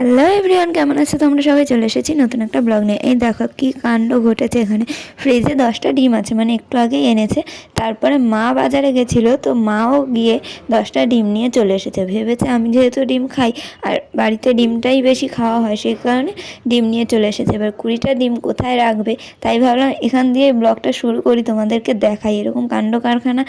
Hello everyone কেমন আছে? তোমরা সবাই চলে এসেছি নতুন একটা ব্লগ নিয়ে। এই দেখো কি কাণ্ড ঘটেছে এখানে। ফ্রিজে দশটা ডিম আছে মানে একটু আগেই এনেছে। তারপরে মা বাজারে গেছিল, তো মাও গিয়ে দশটা ডিম নিয়ে চলে এসেছে। ভেবেছে আমি যেহেতু ডিম খাই, আর বাড়িতে ডিমটাই বেশি খাওয়া হয়, সেই কারণে ডিম নিয়ে চলে এসেছে। এবার কুড়িটা ডিম কোথায় রাখবে? তাই ভাবলাম এখান দিয়ে ব্লগটা শুরু করি, তোমাদেরকে দেখাই। এরকম কাণ্ড কারখানা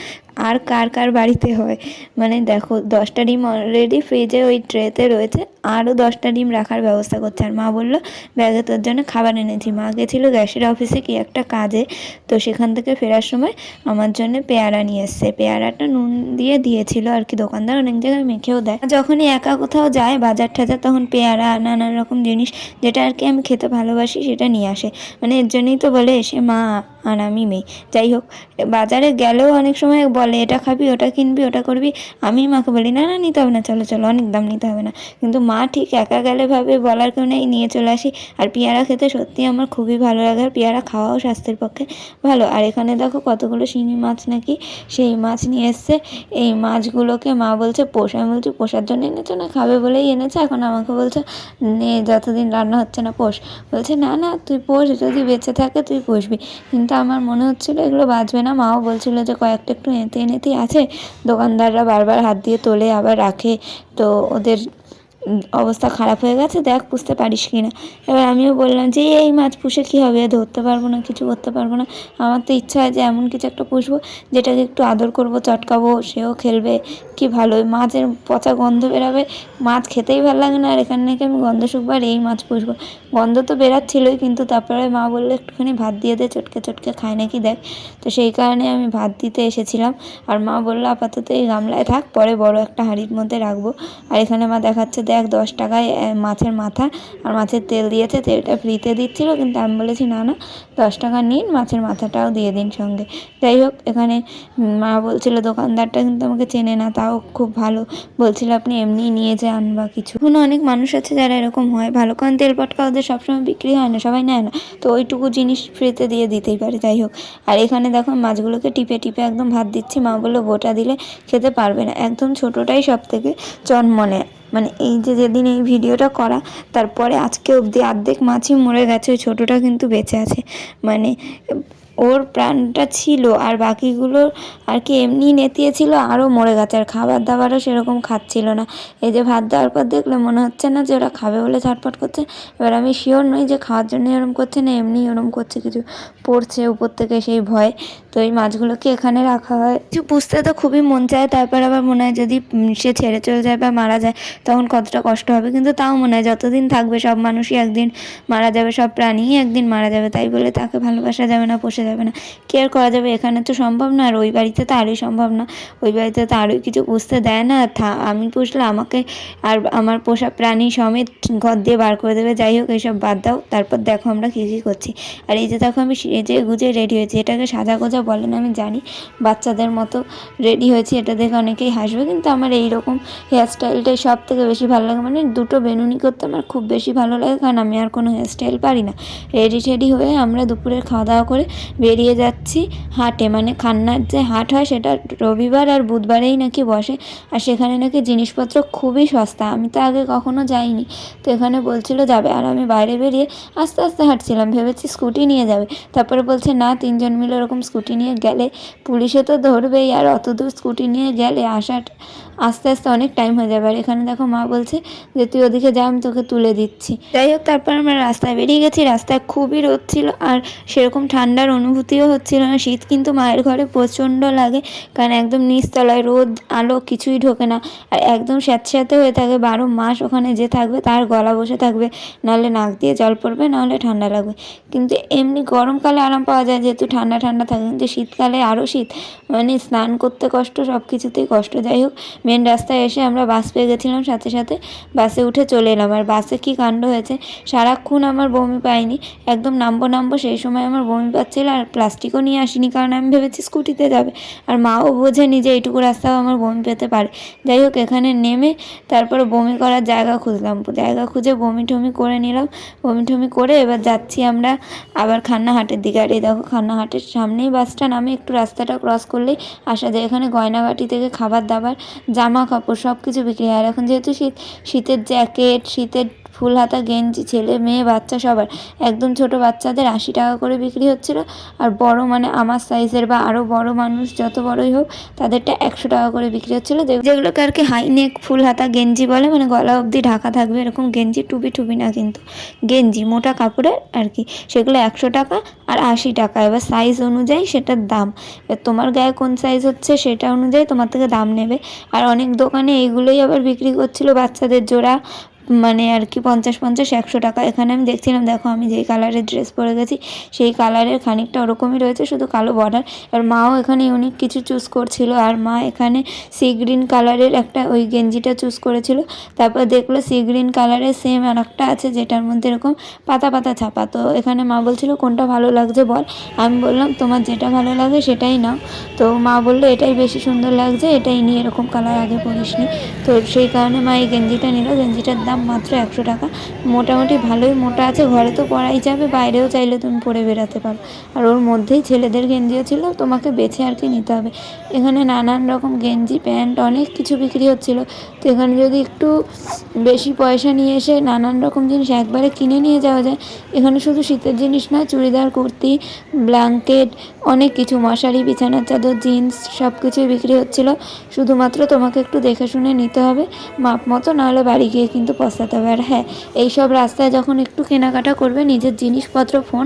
আর কার কার বাড়িতে হয়? মানে দেখো, দশটা ডিম অলরেডি ফ্রিজে ওই ট্রেতে রয়েছে, আরও দশটা ডিম রাখার ব্যবস্থা করছে। আর মা বলল, ব্যাগে তোর জন্য খাবার এনেছি মা গেছিল গ্যাসের অফিসে কি একটা কাজে। তো সেখান থেকে ফেরার সময় আমার জন্য পেয়ারা নিয়ে এসছে। পেয়ারাটা নুন দিয়ে দিয়েছিল আর কি, দোকানদার অনেক জায়গায় মেখেও দেয়। যখনই একা কোথাও যায়, বাজার ঠাজার, তখন পেয়ারা, নানান রকম জিনিস, যেটা আর কি আমি খেতে ভালোবাসি, সেটা নিয়ে আসে। মানে এর জন্যই তো বলে এসে মা আর আমি মেয়ে। যাই হোক বাজারে গেলেও অনেক সময় বলে, এটা খাবি, ওটা কিনবি, ওটা করবি। আমি মাকে বলি, না না, নিতে হবে না, চলো চলো, অনেক দাম নিতে হবে না। কিন্তু মা ঠিক একা গেলে ভাবে, বলার কেউ নেই, নিয়ে চলে আসি। আর পেয়ারা খেতে সত্যি আমার খুবই ভালো লাগে, আর পেয়ারা খাওয়াও স্বাস্থ্যের পক্ষে ভালো। আর এখানে দেখো কতগুলো শিঙি মাছ নাকি? সেই মাছ নিয়ে এসছে। এই মাছগুলোকে মা বলছে, পোষ, আমি বলছি, পোষার জন্য এনেছো না? খাবে বলেই এনেছে? এখন আমাকে বলছে, নে, যতদিন রান্না হচ্ছে না, পোষ। বলছে, না না, তুই পোষ, যদি বেঁচে থাকে, তুই পুষবি। কিন্তু আমার মনে হচ্ছিল এগুলো বাঁচবে না। মাও বলছিলো যে কয়েকটা একটু এঁতে এনেতেই আছে। দোকানদাররা বারবার হাত দিয়ে তোলে, আবার রাখে। তো ওদের অবস্থা খারাপ হয়ে গেছে। দেখ পুষতে পারিস কি না। এবার আমিও বললাম যে, এই মাছ পুষে কী হবে? ধরতে পারব না, কিছু করতে পারব না। আমার তো ইচ্ছা হয় যে এমন কিছু একটা পুষবো, যেটাকে একটু আদর করব, চটকাবো, সেও খেলবে। কি ভালো মাছের পচা গন্ধ বেরাবে। মাছ খেতেই ভালো লাগে না, আর এখানে নাকি আমি গন্ধ শুকবো আর এই মাছ পুষবো। গন্ধ তো বেরাচ্ছিলোই, কিন্তু তারপরে মা বলল, একটুখানি ভাত দিয়ে দে, চটকে চটকে খায় নাকি দেখ। তো সেই কারণে আমি ভাত দিতে এসেছিলাম। আর মা বলল, আপাতত এই গামলায় থাক, পরে বড় একটা হাঁড়ির মধ্যে রাখব। আর এখানে মা দেখাচ্ছে, দেখ, দশ টাকায় মাছের মাথা, আর মাছের তেল দিয়েছে, তেলটা ফ্রিতে দিচ্ছিল, কিন্তু আমি বলেছি, না না, দশ টাকা নিন, মাছের মাথাটাও দিয়ে দিন সঙ্গে। যাই হোক, এখানে মা বলছিল, দোকানদারটা কিন্তু আমাকে চেনে না, তাও খুব ভালো। বলছিল, আপনি এমনি নিয়ে যান বা কিছু। অনেক মানুষ আছে যারা এরকম হয়। ভালো কারণ তেল পটকা ওদের সবসময় বিক্রি হয় না, সবাই নেয় না। তো ওইটুকু জিনিস ফ্রিতে দিয়ে দিতেই পারে, যাই হোক। আর এখানে দেখো মাছগুলোকে টিপে টিপে একদম ভাত দিচ্ছি, মা বলল গোটা দিলে খেতে পারবে না। একদম ছোটোটাই সব থেকে জন্মনে। মানে এই যে যেদিন এই ভিডিওটা করা, তারপরে আজকে অবধি আর্ধেক মাছই মরে গেছে, ওই ছোটোটা কিন্তু বেঁচে আছে। মানে ওর প্রাণটা ছিল আর বাকিগুলো আর কি এমনি নেতিয়েছিল, আরও মরে গেছে। আর খাবার দাবারও সেরকম খাচ্ছিল না। এই যে ভাত দেওয়ার পর দেখলে মনে হচ্ছে না যে ওরা খাবে বলে ছটফট করছে। এবার আমি শিওর নই যে খাওয়ার জন্য এরম করছে না, এমনি ওরম করছে, কিছু পড়ছে উপর থেকে সেই ভয়। তো এই মাছগুলোকে এখানে রাখা হয়। কিছু পুষতে তো খুবই মন চায়, তারপর আবার মনে হয় যদি সে ছেড়ে চলে যায় বা মারা যায়, তখন কতটা কষ্ট হবে। কিন্তু তাও মনে হয় যতদিন থাকবে সব মানুষই একদিন মারা যাবে, সব প্রাণীই একদিন মারা যাবে। তাই বলে তাকে ভালোবাসা যাবে না, পোষা যাবে না। কেয়ার করা যাবে? এখানে তো সম্ভব না আর ওই বাড়িতে তো আরোই সম্ভব না। ওই বাড়িতে তো আরোই কিছু পুষতে দেয় না। থা, আমি পুষলে আমাকে আর আমার পোষা প্রাণী সমেত ঘর দিয়ে বার করে দেবে। যাই হোক এইসব বাদ দাও। তারপর দেখো আমরা কী কী করছি। আর এই যে দেখো আমি সেজে গুজে রেডি হয়েছি। এটাকে সাজা গোজা বলে না, আমি জানি। বাচ্চাদের মতো রেডি হয়েছি। এটা দেখে অনেকেই হাসবে, কিন্তু আমার এই রকম হেয়ারস্টাইলটাই সব থেকে বেশি ভালো লাগে। মানে দুটো বেনুনি করতে আমার খুব বেশি ভালো লাগে, কারণ আমি আর কোনো হেয়ারস্টাইল পারি না। রেডি টেডি হয়ে আমরা দুপুরের খাওয়া দাওয়া করে বেরিয়ে যাচ্ছি হাটে। মানে খান্নার যে হাট হয়, সেটা রবিবার আর বুধবারেই নাকি বসে। আর সেখানে নাকি জিনিসপত্র খুবই সস্তা। আমি তো আগে কখনো যাইনি। তো এখানে বলছিল, যাবে। আর আমি বাইরে বেরিয়ে আস্তে আস্তে হাঁটছিলাম। ভেবেছি স্কুটি নিয়ে যাবে। তারপরে বলছে, না, তিনজন মিলে ওরকম স্কুটি নিয়ে গেলে পুলিশে তো ধরবেই। আর অত দূর স্কুটি নিয়ে গেলে আসার আস্তে আস্তে অনেক টাইম হয়ে যাবে। আর এখানে দেখো মা বলছে যে, তুই ওদিকে যা, আমি তোকে তুলে দিচ্ছি। যাই হোক, তারপর আমরা রাস্তায় বেরিয়ে গেছি। রাস্তায় খুবই রোদ ছিল। আর সেরকম ঠান্ডার অনুভূতিও হচ্ছিল না। শীত কিন্তু মায়ের ঘরে প্রচণ্ড লাগে, কারণ একদম নিচতলায় রোদ, আলো কিছুই ঢোকে না। আর একদম স্যাঁতস্যাঁতে হয়ে থাকে, বারো মাস ওখানে যে থাকবে, তার গলা বসে থাকবে। নাহলে নাক দিয়ে জল পড়বে, নাহলে ঠান্ডা লাগবে। কিন্তু এমনি গরমকালে আরাম পাওয়া যায়, যেহেতু ঠান্ডা ঠান্ডা থাকে। কিন্তু শীতকালে আরও শীত মানে স্নান করতে কষ্ট, সব কিছুতেই কষ্ট। যাই হোক মেন রাস্তায় এসে আমরা বাস পেয়ে গেছিলাম সাথে সাথে। বাসে উঠে চলে এলাম। আর বাসে কী কাণ্ড হয়েছে, সারাক্ষণ আমার বমি পাইনি। একদম নামবো নামবো সেই সময় আমার বমি পাচ্ছিল আর প্লাস্টিকও নিয়ে আসিনি, কারণ আমি ভেবেছি স্কুটিতে যাবে। আর মাও বোঝেনি যে এইটুকু রাস্তাও আমার বমি পেতে পারে। যাই হোক, এখানে নেমে তারপরে বমি করার জায়গা খুঁজলাম। জায়গা খুঁজে বমি টমি করে নিলাম। বমি টমি করে এবার যাচ্ছি আমরা আবার খান্নাহাটের দিকে। আর এই দেখো, খান্নাহাটের সামনেই বাসটা নামে একটু রাস্তাটা ক্রস করলেই আসা যায়। এখানে গয়নাগাটি থেকে খাবার দাবার, জামা কাপড় সব কিছু বিক্রি হয়। আর এখন যেহেতু শীত, শীতের জ্যাকেট শীতের ফুল হাতা গেঞ্জি, ছেলে, মেয়ে, বাচ্চা সবার। একদম ছোট বাচ্চাদের আশি টাকা করে বিক্রি হচ্ছিল। আর বড় মানে আমার সাইজের বা আরও বড় মানুষ যত বড়ই হোক, তাদেরটা একশো টাকা করে বিক্রি হচ্ছিল। যেগুলোকে আর কি হাই নেক ফুল হাতা গেঞ্জি বলে মানে গলা অবধি ঢাকা থাকবে, এরকম গেঞ্জি টুপি টুপি না কিন্তু। গেঞ্জি, মোটা কাপড়ের আর কি, সেগুলো একশো টাকা আর আশি টাকা। এবার সাইজ অনুযায়ী সেটার দাম। এবার তোমার গায়ে কোন সাইজ হচ্ছে সেটা অনুযায়ী তোমার থেকে দাম নেবে। আর অনেক দোকানে এইগুলোই আবার বিক্রি করছিল বাচ্চাদের জোড়া। মানে আর কি পঞ্চাশ পঞ্চাশ একশো টাকা। এখানে আমি দেখছিলাম, দেখো আমি যেই কালারের ড্রেস পরে গেছি, সেই কালারের খানিকটা ওরকমই রয়েছে, শুধু কালো বর্ডার আর মাও এখানে ইউনিক কিছু চুজ করছিল। আর মা এখানে সি গ্রিন কালারের একটা ওই গেঞ্জিটা চুজ করেছিল। তারপর দেখল সি গ্রিন কালারের সেম আর একটা আছে, যেটার মধ্যে এরকম পাতা পাতা ছাপা। তো এখানে মা বলছিল, কোনটা ভালো লাগছে বল? আমি বললাম, তোমার যেটা ভালো লাগে সেটাই নাও। তো মা বলল, এটাই বেশি সুন্দর লাগছে, এটাই নিয়ে এরকম কালার আগে পরিসনি। তো সেই কারণে মা এই গেঞ্জিটা নিল। গেঞ্জিটার দাম মাত্র একশো টাকা। মোটামুটি ভালোই মোটা আছে, ঘরে তো পরাই যাবে, বাইরেও চাইলে তুমি পরে বেরাতে পারো। আর ওর মধ্যেই ছেলেদের গেঞ্জিও ছিল, তোমাকে বেছে আর কি নিতে হবে। এখানে নানান রকম গেঞ্জি, প্যান্ট, অনেক কিছু বিক্রি হচ্ছিল। তো এখানে যদি একটু বেশি পয়সা নিয়ে এসে নানান রকম জিনিস একবারে কিনে নিয়ে যাওয়া যায়, এখানে শুধু শীতের জিনিস না চুড়িদার, কুর্তি, ব্ল্যাঙ্কেট, অনেক কিছু, মশারি, বিছানার চাদর, জিন্স সব কিছুই বিক্রি হচ্ছিল। শুধুমাত্র তোমাকে একটু দেখে শুনে নিতে হবে। মাপ মতো, নাহলে বাড়ি গিয়ে কিন্তু পস্তাতে হবে আর হ্যাঁ এইসব রাস্তায় যখন একটু কেনাকাটা করবে, নিজের জিনিসপত্র, ফোন,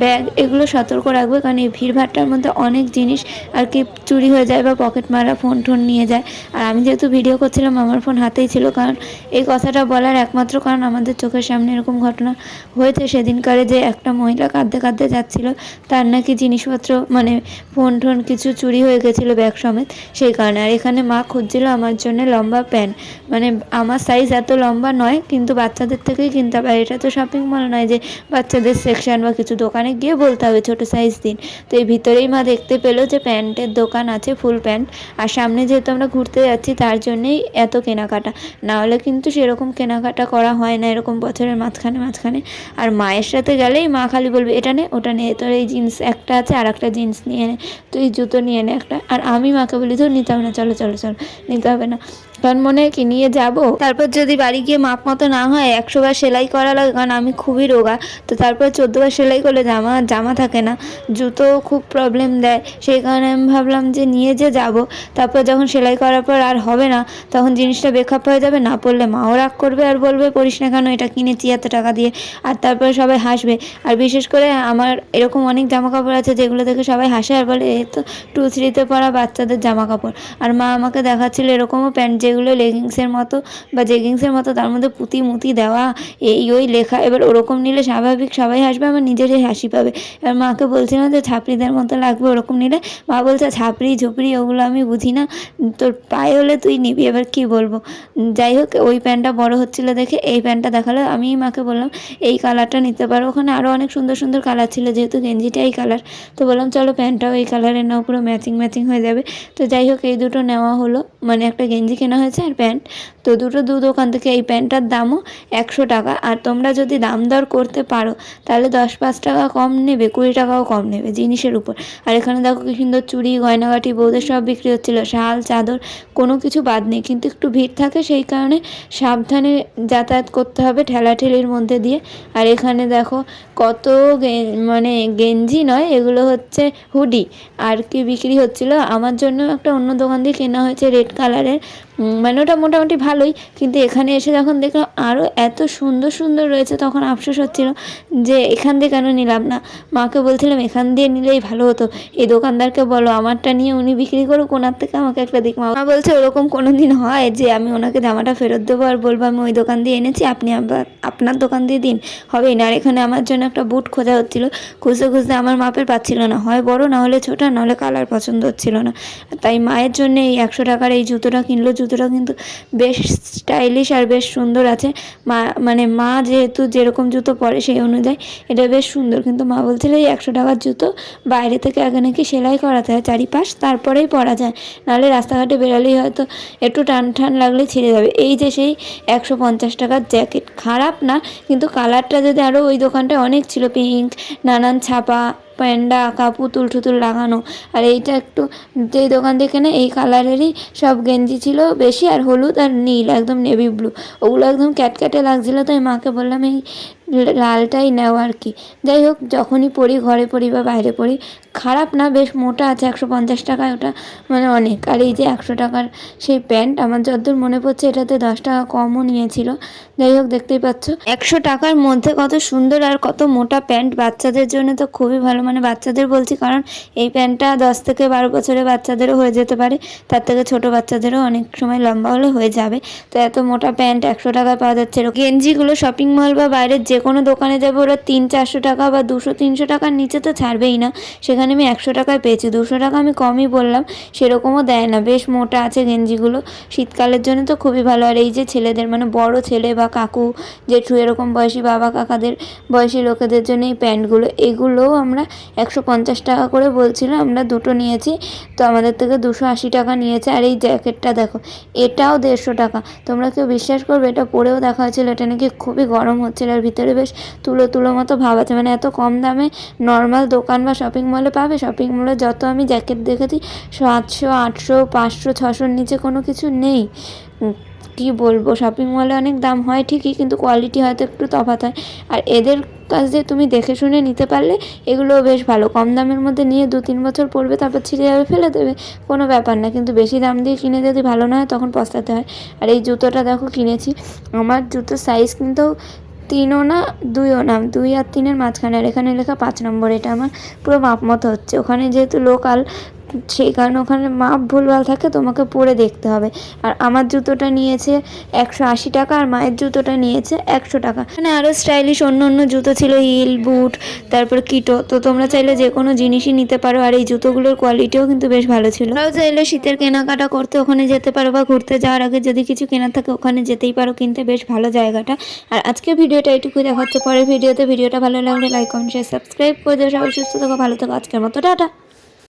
ব্যাগ, এগুলো সতর্ক রাখবে। কারণ এই ভিড়ভাট্টার মধ্যে অনেক জিনিস আর কি চুরি হয়ে যায় বা পকেট মারা ফোন টোন নিয়ে যায়। আর আমি যেহেতু ভিডিও করছিলাম, আমার ফোন হাতেই ছিল। কারণ এই কথাটা বলার একমাত্র কারণ আমাদের চোখের সামনে এরকম ঘটনা হয়েছে সেদিনকারে যে একটা মহিলা কাঁদতে কাঁদতে যাচ্ছিল। তার নাকি জিনিসপত্র মানে ফোন টোন কিছু চুরি হয়ে গেছিল ব্যাগ সমেত। সেই কারণে। আর এখানে মা খুঁজছিল আমার জন্য লম্বা প্যান্ট মানে আমার সাইজ এত লম্বা নয়, কিন্তু বাচ্চাদের থেকেই কিনতে হবে। এটা তো শপিং মল নয় যে বাচ্চাদের সেকশন বা কিছু দোকানে গিয়ে বলতে হবে ছোটো সাইজ দিন। তো এই ভিতরেই মা দেখতে পেল যে প্যান্টের দোকান আছে ফুল প্যান্ট আর সামনে যেহেতু আমরা ঘুরতে যাচ্ছি, তার জন্যেই এত কেনাকাটা। না হলে কিন্তু সেরকম কেনাকাটা করা হয় না, এরকম বছরের মাঝখানে মাঝখানে। আর মায়ের সাথে গেলেই মা খালি বলবে, এটা নে, ওটা নে। তোর এই জিন্স একটা আছে, আর একটা জিন্স নিয়ে নে। তুই জুতো নিয়ে নে একটা। আর আমি মাকে বলি তো নিতে হবে না, চলো চলো চলো। নিতে হবে না। মনে কি নিয়ে যাব? তারপর যদি বাড়ি গিয়ে মাপ মতো না হয়, একশো বার সেলাই করা লাগে, কারণ আমি খুবই রোগা। তো তারপর চোদ্দ বার সেলাই করলে জামা জামা থাকে না। জুতো খুব প্রবলেম দেয়। সেই কারণে আমি ভাবলাম যে নিয়ে যে যাব। তারপর যখন সেলাই করার পর আর হবে না, তখন জিনিসটা বেখাপ হয়ে যাবে, না পড়লে মাও রাগ করবে আর বলবে, পড়িস না কেন, এটা কিনেছি এত টাকা দিয়ে। আর তারপরে সবাই হাসবে। আর বিশেষ করে আমার এরকম অনেক জামা কাপড় আছে, যেগুলো দেখে সবাই হাসে আর বলে, এ তো টু থ্রিতে পরা বাচ্চাদের জামা কাপড় আর মা আমাকে দেখাচ্ছিল এরকমও প্যান্ট যেগুলো লেগিংসের মতো বা জেগিংসের মতো, তার মধ্যে পুঁতি মুতি দেওয়া, এই ওই লেখা। এবার ওরকম নিলে স্বাভাবিক সবাই হাসবে আমার নিজেরই হাসি পাবে। এবার মাকে বলছিলাম যে, ছাপড়িদের মতো লাগবে ওরকম নিলে? মা বলছে, ছাপড়ি, ঝুপড়ি, ওগুলো আমি বুঝি না। তোর পায়ে হলে তুই নিবি, এবার কি বলব? যাই হোক, ওই প্যান্টটা বড় হচ্ছিল দেখে এই প্যান্টটা দেখাল। আমি মাকে বললাম, এই কালারটা নিতে পারো। ওখানে আরও অনেক সুন্দর সুন্দর কালার ছিল, যেহেতু গেঞ্জিটা এই কালার তো বললাম, চলো প্যান্টটাও এই কালারের নাও, পুরো ম্যাচিং ম্যাচিং হয়ে যাবে। তো যাই হোক, এই দুটো নেওয়া হলো। মানে একটা গেঞ্জি কেনা হয়েছে আর প্যান্ট তো দুটো দু দোকান থেকে এই প্যান্টটার দামও একশো টাকা। আর তোমরা যদি দাম দর করতে পারো, তাহলে দশ পাঁচ টাকা কম নেবে, কুড়ি টাকাও কম নেবে জিনিসের উপর। আর এখানে দেখো কি সুন্দর চুড়ি, গয়নাগাটি, বৌদের সব বিক্রি হচ্ছিল, শাল, চাদর, কোনো কিছু বাদ নেই। কিন্তু একটু ভিড় থাকে, সেই কারণে সাবধানে যাতায়াত করতে হবে ঠেলাঠেলির মধ্যে দিয়ে। আর এখানে দেখো কত মানে গেঞ্জি নয়, এগুলো হচ্ছে হুডি। আর কি বিক্রি হচ্ছিল, আমার জন্য একটা অন্য দোকান দিয়ে কেনা হয়েছে রেড কালারের। মানে ওটা মোটামুটি ভালোই। কিন্তু এখানে এসে যখন দেখলাম আরও এত সুন্দর সুন্দর রয়েছে, তখন আফসোস হচ্ছিল যে এখান দিয়ে কেন নিলাম না? মাকে বলছিলাম, এখান দিয়ে নিলেই ভালো হতো। এই দোকানদারকে বলো, আমারটা নিয়ে উনি বিক্রি করুক, ওনার থেকে আমাকে একটা দিক মা বলছে, ওরকম কোনো দিন হয় যে আমি ওনাকে জামাটা ফেরত দেবো আর বলব, আমি ওই দোকান দিয়ে এনেছি, আপনি আবার আপনার দোকান দিয়ে দিন। হবেই না, আর এখানে আমার জন্য একটা বুট খোঁজা হচ্ছিল। খুঁজতে খুঁজতে আমার মাপের পাচ্ছিল না। হয় বড়, না হলে ছোটো না হলে কালার পছন্দ হচ্ছিল না। তাই মায়ের জন্য এই একশো টাকার এই জুতোটা কিনলো। জুতোটা কিন্তু বেশ স্টাইলিশ আর বেশ সুন্দর আছে। মা মানে মা যেহেতু যেরকম জুতো পরে সেই অনুযায়ী এটা বেশ সুন্দর। কিন্তু মা বলছিল এই একশো টাকার জুতো বাইরে থেকে আগে নাকি সেলাই করাতে হয় চারিপাশ, তারপরেই পরা যায়। নাহলে রাস্তাঘাটে বেরালেই হয়তো একটু টান টান লাগলে ছিঁড়ে যাবে। এই যে সেই একশো পঞ্চাশ টাকার জ্যাকেট, খারাপ না, কিন্তু কালারটা যদি আরও ওই দোকানটায় অনেক ছিল, পিঙ্ক, নানান ছাপা প্যান্ডা আঁকা পুতুল ঠুতুল লাগানো আর এইটা একটু যেই দোকান থেকে না, এই কালারেরই সব গেঞ্জি ছিল, বেশি, আর হলুদ আর নীল, একদম নেভি ব্লু ওগুলো একদম ক্যাটক্যাটে লাগছিল, তাই মাকে বললাম, এই লালটাই নেও আর কি। যাই হোক, যখনই পরি ঘরে পড়ি বা বাইরে পরি খারাপ না, বেশ মোটা আছে, একশো পঞ্চাশ টাকায় ওটা মানে অনেক। আর এই যে একশো টাকার সেই প্যান্ট, আমার যতদূর মনে পড়ছে, এটাতে দশ টাকা কমও নিয়েছিল। যাই হোক, দেখতেই পাচ্ছ। একশো টাকার মধ্যে কত সুন্দর আর কত মোটা প্যান্ট, বাচ্চাদের জন্য তো খুবই ভালো। মানে বাচ্চাদের বলছি, কারণ এই প্যান্টটা দশ থেকে বারো বছরের বাচ্চাদেরও হয়ে যেতে পারে, তার থেকে ছোট বাচ্চাদেরও অনেক সময় লম্বা হলে হয়ে যাবে। তো এত মোটা প্যান্ট একশো টাকায় পাওয়া যাচ্ছে গেঞ্জিগুলো শপিং মল বা বাইরের যে কোনো দোকানে যাবে, ওরা তিন চারশো টাকা বা দুশো, তিনশো টাকার নিচে তো ছাড়বেই না। সেখানে আমি একশো টাকায় পেয়েছি, দুশো টাকা আমি কমই বললাম, সেরকমও দেয় না। বেশ মোটা আছে গেঞ্জিগুলো, শীতকালের জন্য তো খুবই ভালো। আর এই যে ছেলেদের মানে বড় ছেলে বা কাকু, জেঠু, এরকম বয়সী বাবা কাকাদের, বয়সী লোকেদের জন্য এই প্যান্টগুলো, এগুলোও আমরা একশো পঞ্চাশ টাকা করে বলছিল, আমরা দুটো নিয়েছি, তো আমাদের থেকে দুশো আশি টাকা নিয়েছে। আর এই জ্যাকেটটা দেখো, এটাও দেড়শো টাকা। তোমরা কেউ বিশ্বাস করবে, এটা পরেও দেখা হয়েছিল, এটা নাকি খুবই গরম হচ্ছিল, আর ভিতরে বেশ তুলো তুলো মতো ভাব আছে মানে এত কম দামে নর্মাল দোকান বা শপিং মলে পাবে? শপিং মলে যত আমি জ্যাকেট দেখেছি, সাতশো, আটশো, পাঁচশো, ছশোর নিচে কোনো কিছু নেই। কি বলব? শপিং মলে অনেক দাম হয় ঠিকই, কিন্তু কোয়ালিটি হয়তো একটু তফাৎ হয়। আর এদের কাছে তুমি দেখে শুনে নিতে পারলে এগুলো বেশ ভালো। কম দামের মধ্যে নিয়ে দু তিন বছর পড়বে, তারপর ছিঁড়ে যাবে, ফেলে দেবে, কোনো ব্যাপার না। কিন্তু বেশি দাম দিয়ে কিনে যদি ভালো না হয়, তখন পস্তাতে হয়। আর এই জুতোটা দেখো কিনেছি। আমার জুতোর সাইজ কিন্তু তিনও না, দুইও না, দুই আর তিনের মাঝখানে আর এখানে লেখা পাঁচ নম্বর, এটা আমার পুরো মাপ মতো হচ্ছে। ওখানে যেহেতু লোকাল সেই কারণে ওখানে মাপ ভুলভাল থাকে, তোমাকে পরে দেখতে হবে। আর আমার জুতোটা নিয়েছে একশো আশি টাকা আর মায়ের জুতোটা নিয়েছে একশো টাকা। মানে আরও স্টাইলিশ অন্য অন্য জুতো ছিল হিল বুট তারপর কিটো। তো তোমরা চাইলে যে কোনো জিনিসই নিতে পারো আর এই জুতোগুলোর কোয়ালিটিও কিন্তু বেশ ভালো ছিল। তাও চাইলে শীতের কেনাকাটা করতে ওখানে যেতে পারো বা ঘুরতে যাওয়ার আগে যদি কিছু কেনার থাকে ওখানে যেতেই পারো, কিনতে বেশ ভালো জায়গাটা। আর আজকের ভিডিওটা এইটুকুই দেখাচ্ছে পরের ভিডিওতে। ভিডিওটা ভালো লাগলে লাইক কমেন্ট শেয়ার সাবস্ক্রাইব করে দেওয়া সবাই সুস্থ থাকো, ভালো থাকো। আজকের মতো, টাটা!